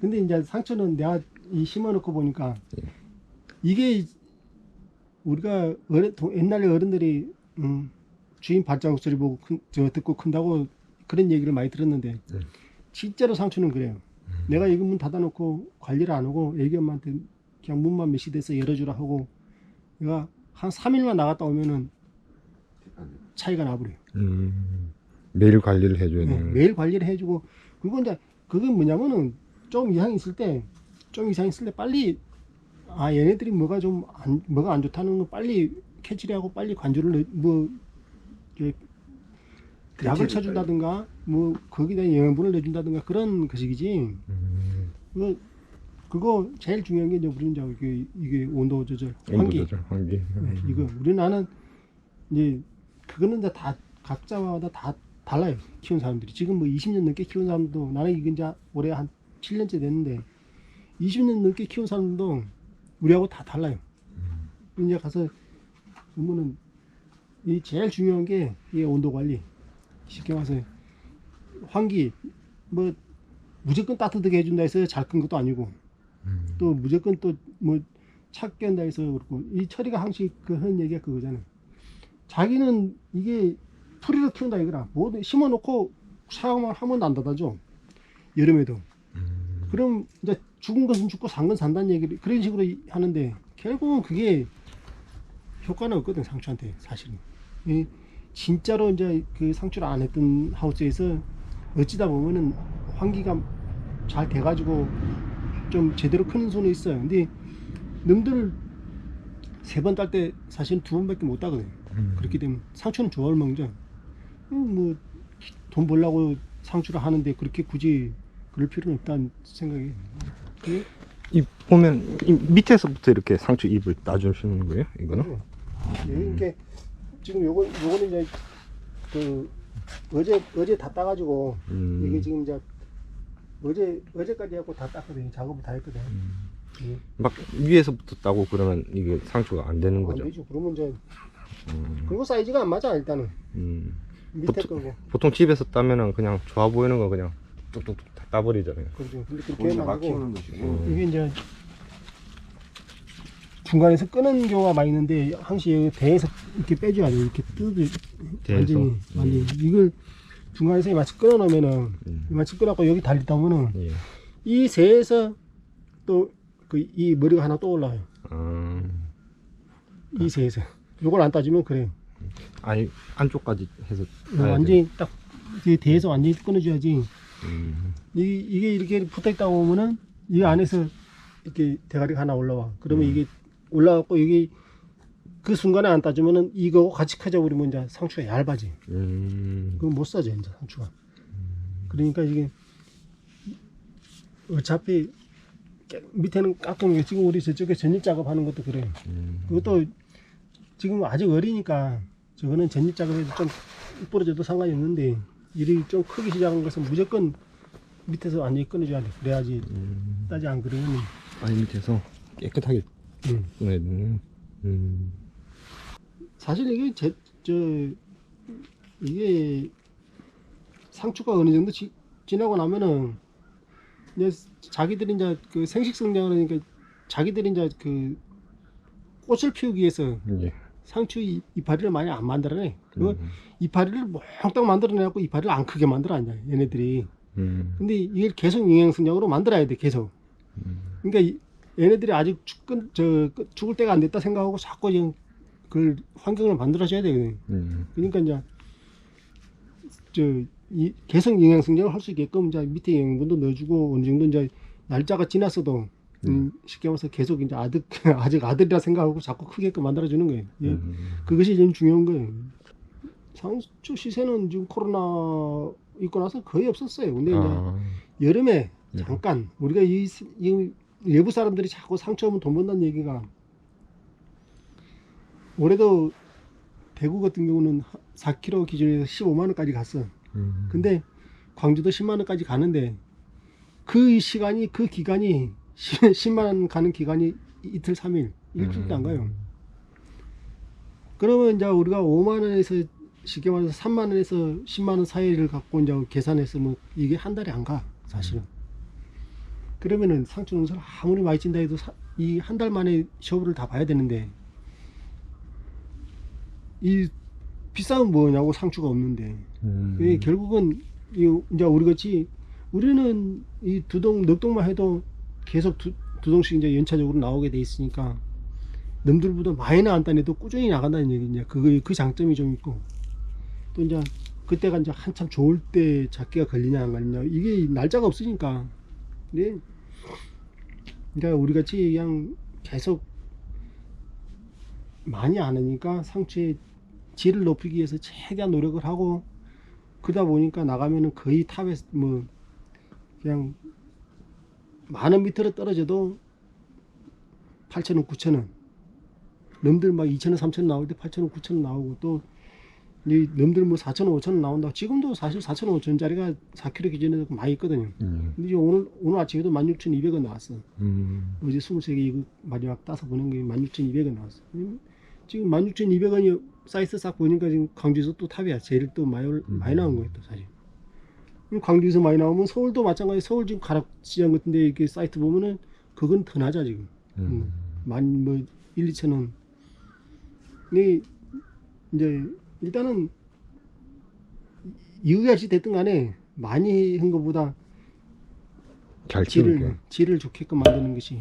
근데 이제 상추는 내가 이 심어놓고 보니까 예. 이게 우리가 어른, 동- 옛날에 어른들이 음, 주인 발자국 소리 보고 큰, 저 듣고 큰다고 그런 얘기를 많이 들었는데 네. 실제로 상추는 그래요. 내가 이거 문 닫아놓고 관리를 안 하고 애기 엄마한테 그냥 문만 메시대서 열어주라 하고 내가 한 3일만 나갔다 오면은 차이가 나버려요. 음, 매일 관리를 해줘야 네, 되는. 매일 관리를 해주고 그리고 이제 그게 뭐냐면은 좀 이상 있을 때 좀 이상 있을 때 빨리 아 얘네들이 뭐가 좀 안, 뭐가 안 좋다는 거 빨리 캐치하고 빨리 관주를 넣- 뭐 약을 쳐준다든가 뭐 거기다 영양분을 내준다든가 그런 것이지. 음, 그거 그거 제일 중요한 게 이제 우리는 이제 이게, 이게 온도 조절 온도 환기. 조절, 환기. 네, 이거 우리 나는 이제 그거는 이제 다 각자마다 다 달라요 키운 사람들이. 지금 뭐 20년 넘게 키운 사람도 나는 이게 이제 올해 한 7년째 됐는데 20년 넘게 키운 사람도 우리하고 다 달라요 이제 가서 보면은 이 제일 중요한 게 이 온도 관리 쉽게 말해서 환기 뭐 무조건 따뜻하게 해준다 해서 잘큰 것도 아니고 음, 또 무조건 또 뭐 찾게 한다 해서 그렇고 이 철이가 항상 그 하는 얘기가 그거잖아요. 자기는 이게 풀이를 키운다 이거라. 뭐든 심어놓고 사용만 하면 안 닫아줘. 여름에도. 음, 그럼 이제 죽은 것은 죽고 산 건 산다는 얘기를 그런 식으로 이- 하는데 결국은 그게 효과는 없거든 상추한테 사실은. 이 진짜로 이제 그 상추를 안 했던 하우스에서 어찌다 보면은 환기가 잘 돼가지고 좀 제대로 크는 손이 있어요. 근데 능들 세번 딸 때 사실 두 번밖에 못 따거든요. 음. 그렇게 되면 상추는 좋아할 망정. 뭐돈 벌려고 상추를 하는데 그렇게 굳이 그럴 필요는 없다는 생각이. 그게 이 보면 이 밑에서부터 이렇게 상추 잎을 따주시는 거예요? 이거는? 예, 이게 지금 요거 요거는 이제 그 어제 어제 다 따가지고 음, 이게 지금 이제 어제 어제까지 하고 다 땄거든요. 작업을 다 했거든. 음. 예. 막 위에서부터 따고 그러면 이게 상추가 안 되는 안 거죠? 되죠. 그러면 이제 음, 그리고 사이즈가 안 맞아 일단은 음. 밑에 보통- 거고 보통 집에서 따면은 그냥 좋아 보이는 거 그냥 뚝뚝뚝 다 따버리잖아요. 그렇죠. 근데 그렇게 혼자 하면 막안 되고 키우는 것이고 음. 이게 이제 중간에서 끄는 경우가 많이 있는데 항시 대에서 이렇게 빼줘야 돼. 이렇게 뜯어 대에서? 완전히 완전히 이걸 중간에서 마치 끊어놓으면은 음. 마치 끊어갖고 여기 달리다 보면은 예. 이 새에서 또 그 이 머리가 하나 또 올라와요. 아, 이 새에서 요걸 안 따지면 그래요. 아니 안쪽까지 해서 따야 완전히 딱 이게 대에서 완전히 끊어줘야지. 음, 이, 이게 이렇게 붙어 있다 보면은 이 안에서 이렇게 대가리가 하나 올라와. 그러면 음. 이게 올라왔고 이게 그 순간에 안 따주면은 이거 같이 커져 버리면 이제 상추가 얇아지. 음, 그럼 못 사죠 이제 상추가. 그러니까 이게 어차피 깨- 밑에는 깎으면 지금 우리 저쪽에 전입 작업하는 것도 그래요. 음, 그것도 지금 아직 어리니까 저거는 전입 작업에도 좀 부러져도 상관이 없는데 일이 좀 크기 시작한 것은 무조건 밑에서 완전히 끊어줘야 돼. 그래야지 음. 따지 안 그러면 아니 밑에서 깨끗하게 음. 꺼내야 되는. 음, 사실 이게 제, 저 이게 상추가 어느 정도 지, 지나고 나면은 이제 자기들이 이제 그 생식 성장을 하니까 자기들이 이제 그 꽃을 피우기 위해서 예. 상추 이- 이파리를 많이 안 만들어내. 그거 음, 이파리를 몽땅 만들어내갖고 이파리를 안 크게 만들어 앉아 얘네들이. 음, 근데 이걸 계속 영양 성장으로 만들어야 돼 계속. 음, 그러니까 이- 얘네들이 아직 죽, 저, 끝- 죽을 때가 안 됐다 생각하고 자꾸 지금 그 환경을 만들어줘야 되거든. 음, 그러니까 이제 저 이 계속 영양 성장을 할 수 있게끔 이제 밑에 영양분도 넣어주고 어느 정도 이제 날짜가 지났어도 음, 쉽게 말해서 계속 이제 아들 아직 아들이라 생각하고 자꾸 크게끔 만들어주는 거예요. 예. 음, 그것이 제일 중요한 거예요. 상추 시세는 지금 코로나 있고 나서 거의 없었어요. 근데 이제 아, 여름에 네. 잠깐 우리가 이, 이 외부 사람들이 자꾸 상처 오면 돈 번다는 얘기가 올해도 대구 같은 경우는 4kg 기준에서 15만 원까지 갔어. 음, 근데 광주도 10만 원까지 가는데 그 시간이 그 기간이 10만 원 가는 기간이 이틀 3일 일주일도 안 가요. 그러면 이제 우리가 5만 원에서 쉽게 말해서 3만 원에서 10만 원 사이를 갖고 이제 계산했으면 이게 한 달에 안 가, 사실은. 그러면은 상추 농사를 아무리 많이 찐다 해도 이 한 달 만에 셔브를 다 봐야 되는데 이 비싸면 뭐냐고 상추가 없는데 음. 이 결국은 이 이제 우리 같이 우리는 이 두동 넉동만 해도 계속 두, 두 동씩 이제 연차적으로 나오게 돼 있으니까 남들보다 많이 나간다는 해도 꾸준히 나간다는 얘기냐 그, 그 장점이 좀 있고 또 이제 그때가 이제 한참 좋을 때 작기가 걸리냐 안 걸리냐 이게 날짜가 없으니까. 근데 그러니까 우리 같이 그냥 계속 많이 안 하니까 상추의 질을 높이기 위해서 최대한 노력을 하고 그러다 보니까 나가면은 거의 탑에 뭐 그냥 만원 밑으로 떨어져도 8천원 9천원 넘들 막 2천원 3천원 나올 때 8천원 9천원 나오고 또이 넘들 뭐 4천원 5천원 나온다 지금도 사실 4천원 5천원짜리가 4kg 기준에 많이 있거든요 음. 근데 이제 오늘 오늘 아침에도 16,200원 나왔어 음. 어제 23개 이거 마지막 따서 보는 게 16,200원 나왔어. 음, 지금 16,200원이 사이즈 싹 보니까 지금 광주에서 또 탑이야. 제일 또 많이, 올- 많이 나온 거예요, 또 사실. 광주에서 많이 나오면 서울도 마찬가지. 서울 지금 가락시장 같은데 이렇게 사이트 보면은 그건 더 낮아 지금. 음. 만뭐 1, 2천 원. 근데 이제 일단은 이거같이 됐든 간에 많이 한 것보다 잘. 질을 질을 좋게끔 만드는 것이